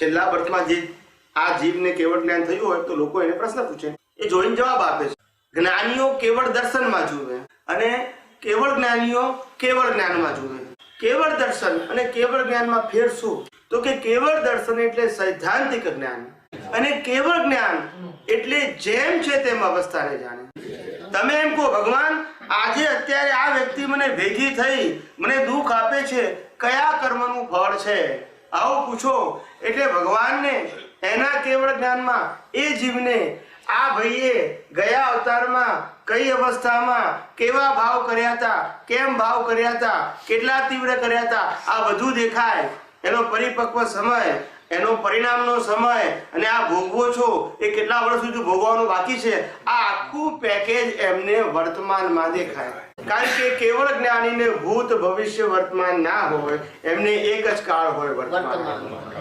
છેલ્લા બર્થમાં જે આ જીવને કેવળ જ્ઞાન થયું હોય તો લોકો એને પ્રશ્ન પૂછે. એ જોઈને જવાબ આપે છે. જ્ઞાનીઓ કેવળ દર્શનમાં જુએ અને કેવળ જ્ઞાનીઓ કેવળ જ્ઞાનમાં જુએ. કેવળ દર્શન અને કેવળ જ્ઞાનમાં ફેર શું? તો કે કેવળ દર્શન એટલે સૈદ્ધાંતિક જ્ઞાન અને કેવળ જ્ઞાન એટલે જેમ છે તેમ અવસ્થાને જાણે. તમે એમ કહો, ભગવાન, આજે અત્યારે આ વ્યક્તિ મને ભેગી થઈ, મને દુઃખ આપે છે, કયા કર્મનું ફળ છે? આવું પૂછો, એટલે ભગવાનને એના કેવળ જ્ઞાનમાં એ જીવને આ ભાઈએ ગયા અવતારમાં કઈ અવસ્થામાં કેવા ભાવ કર્યા હતા, કેમ ભાવ કર્યા હતા, કેટલા તીવ્ર કર્યા હતા, આ બધું દેખાય. એનો પરિપક્વ સમય, એનો પરિણામનો સમય અને આ ભોગવો છો, એ કેટલા વર્ષ સુધી ભોગવવાનું બાકી છે, આ આખું પેકેજ એમને વર્તમાનમાં દેખાય. કારણ કે કેવળ જ્ઞાનીને ભૂત ભવિષ્ય વર્તમાન ના હોય, એમને એક જ કાળ હોય વર્તમાન